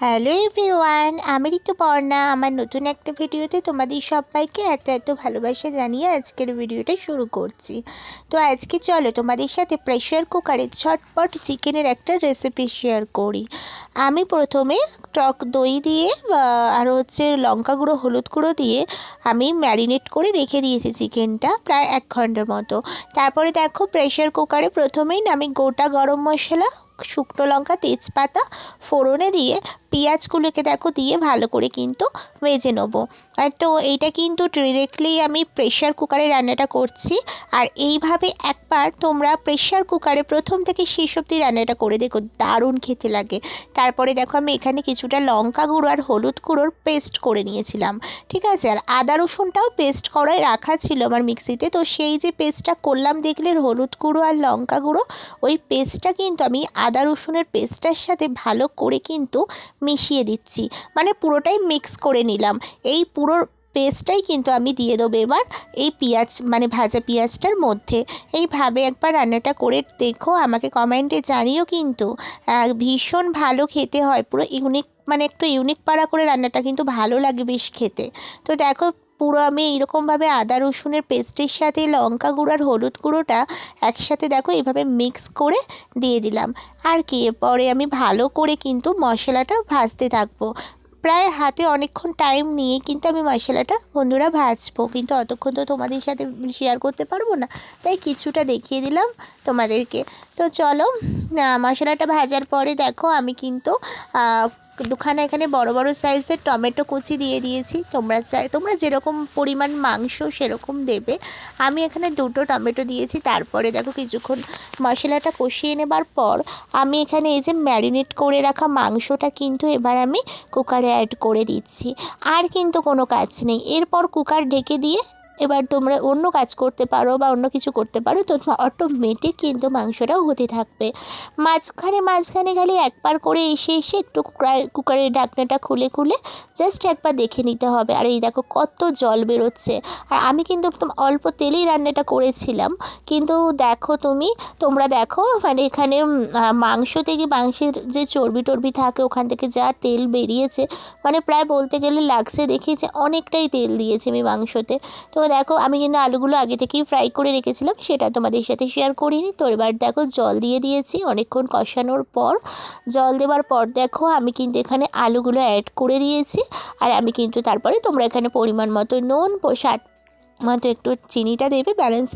Hello everyone, আমি ঋতুপর্ণা। আমার নতুন একটা ভিডিওতে তোমাদের সবাইকে এত এত ভালোবাসা জানিয়ে আজকের ভিডিওটা শুরু করছি। তো আজকে চলো তোমাদের সাথে প্রেশার কুকারে ঝটপট চিকেনের একটা রেসিপি শেয়ার করি। আমি প্রথমে টক দই দিয়ে আর হচ্ছে লঙ্কা গুঁড়ো, হলুদ গুঁড়ো দিয়ে আমি ম্যারিনেট করে রেখে দিয়েছি চিকেনটা প্রায় এক ঘণ্টার মতো। তারপরে দেখো প্রেশার কুকারে প্রথমেই আমি গোটা গরম মশলা, শুকনো লঙ্কা, তেজপাতা, ফোড়নে দিয়ে পেঁয়াজগুলোকে দেখো দিয়ে ভালো করে কিন্তু ভেজে নেব। তো এইটা কিন্তু ডিরেক্টলি আমি প্রেশার কুকারে রান্নাটা করছি। আর এইভাবে একবার তোমরা প্রেশার কুকারে প্রথম থেকে শেষ অব্দি রান্নাটা করে দেখো, দারুণ খেতে লাগে। তারপরে দেখো আমি এখানে কিছুটা লঙ্কা গুঁড়ো আর হলুদ গুঁড়োর পেস্ট করে নিয়েছিলাম, ঠিক আছে? আর আদা রসুনটাও পেস্ট করায় রাখা ছিল আমার মিক্সিতে তো সেই যে পেস্টটা করলাম দেখলে হলুদ গুঁড়ো আর লঙ্কা গুঁড়ো, ওই পেস্টটা কিন্তু আমি আদা রসুনের পেস্টটার সাথে ভালো করে কিন্তু মিশিয়ে দিচ্ছি। মানে পুরোটাই মিক্স করে নিলাম। এই পুরো পেস্টটাই কিন্তু আমি দিয়ে দেবো এবার এই পেঁয়াজ মানে ভাজা পেঁয়াজটার মধ্যে। এইভাবে একবার রান্নাটা করে দেখো, আমাকে কমেন্টে জানিও কিন্তু। ভীষণ ভালো খেতে হয়। পুরো ইউনিক মানে একটু ইউনিক পাড়া করে রান্নাটা কিন্তু ভালো লাগে বেশ খেতে। তো দেখো পুরো আমি এইরকমভাবে আদা রসুনের পেস্টের সাথে, লঙ্কা গুঁড়ো আর হলুদ গুঁড়োটা একসাথে দেখো এইভাবে মিক্স করে দিয়ে দিলাম। আর কি পরে আমি ভালো করে কিন্তু মশলাটা ভাজতে থাকব। প্রায় হাতে অনেকক্ষণ টাইম নিয়ে কিন্তু আমি মশলাটা, বন্ধুরা, ভাজবো। কিন্তু অতক্ষণ তো তোমাদের সাথে শেয়ার করতে পারব না। তাই কিছুটা দেখিয়ে দিলাম তোমাদেরকে। তো চলো মশলাটা ভাজার পরে দেখো আমি কিন্তু দুখানা এখানে বড় বড় সাইজের টমেটো কুচি দিয়ে দিয়েছি। তোমরা চাই, তোমরা যেরকম পরিমাণ মাংস সেরকম দেবে। আমি এখানে দুটো টমেটো দিয়েছি। তারপরে দেখো কিছুক্ষণ মশলাটা কষিয়ে নেবার পর আমি এখানে এই যে ম্যারিনেট করে রাখা মাংসটা কিন্তু এবার আমি কুকারে অ্যাড করে দিচ্ছি। আর কিন্তু কোনো কাজ নেই। এরপর কুকার ঢেকে দিয়ে এবার তোমরা অন্য কাজ করতে পারো বা অন্য কিছু করতে পারো, তো অটোমেটিক কিন্তু মাংসটাও হতে থাকবে। মাঝখানে মাঝখানে খালি একবার করে এসে এসে একটু কুকার, কুকারের ঢাকনাটা খুলে খুলে জাস্ট একবার দেখে নিতে হবে। আর এই দেখো কত জল বেরোচ্ছে। আর আমি কিন্তু একদম অল্প তেলেই রান্নাটা করেছিলাম, কিন্তু দেখো তুমি, তোমরা দেখো মানে এখানে মাংস থেকে মাংসের যে চর্বি টর্বি থাকে, ওখান থেকে যা তেল বেরিয়েছে মানে প্রায় বলতে গেলে লাগছে দেখি যে অনেকটাই তেল দিয়েছি আমি মাংসতে। তো দেখো, আমি কিন্তু আলুগুলো আগে থেকেই ফ্রাই করে রেখেছিলাম, সেটা তোমাদের সাথে শেয়ার করিনি। তো এবার দেখো, জল দিয়ে দিয়েছি, অনেকক্ষণ কষানোর পর। জল দেওয়ার পর দেখো, আমি কিন্তু এখানে আলুগুলো অ্যাড করে দিয়েছি। আর আমি কিন্তু তারপরে তোমরা এখানে পরিমাণ মতো নুন স্বাদ মতো একটু চিনিটা দেবে ব্যালেন্স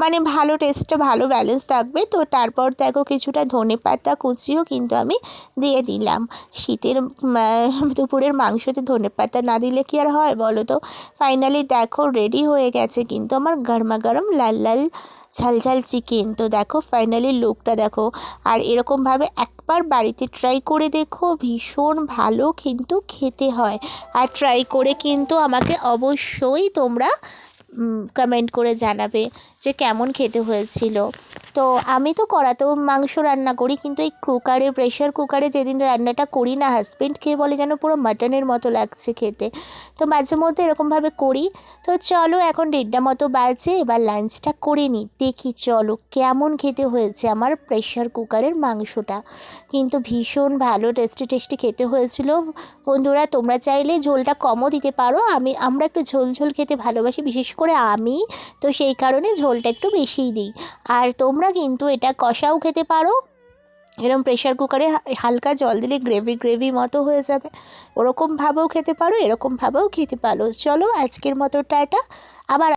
মানে ভালো টেস্টটা ভালো ব্যালেন্স থাকবে। তো তারপর দেখো কিছুটা ধনে পাতা কুচিও কিন্তু আমি দিয়ে দিলাম। শীতের দুপুরের মাংসতে ধনে পাতা না দিলে কি আর হয় বলো তো? ফাইনালি দেখো রেডি হয়ে গেছে কিন্তু আমার গরমা গরম লাল লাল ঝাল ঝাল চিকেন তো দেখো ফাইনালি লুকটা দেখো। আর এরকমভাবে একবার বাড়িতে ট্রাই করে দেখো, ভীষণ ভালো কিন্তু খেতে হয়। আর ট্রাই করে কিন্তু আমাকে অবশ্যই তোমরা কমেন্ট করে জানাবে যে কেমন খেতে হয়েছিল। তো আমি তো কড়াতেও মাংস রান্না করি, কিন্তু এই কুকারে প্রেশার কুকারে যেদিন রান্নাটা করি না হাজব্যান্ড খেয়ে বলে যেন পুরো মাটনের মতো লাগছে খেতে। তো মাঝে মধ্যে এরকমভাবে করি। তো চলো এখন দেড়টা মতো বাজে, এবার লাঞ্চটা করে নিই দেখি চলো কেমন খেতে হয়েছে আমার প্রেশার কুকারের মাংসটা। কিন্তু ভীষণ ভালো টেস্টি টেস্টি খেতে হয়েছিল। বন্ধুরা, তোমরা চাইলে ঝোলটা কমও দিতে পারো। আমি, আমরা একটু ঝোল ঝোল খেতে ভালোবাসি, বিশেষ করে আমি, তো সেই কারণে ঝোলটা একটু বেশিই দিই। আর তোমরা কিন্তু এটা কষাও খেতে পারো। এরকম প্রেশার কুকারে হালকা জল দিলে গ্রেভি গ্রেভি মতো হয়ে যাবে। ওরকমভাবেও খেতে পারো এরকমভাবেও খেতে পারো। চলো আজকের মতো টাটা। আবার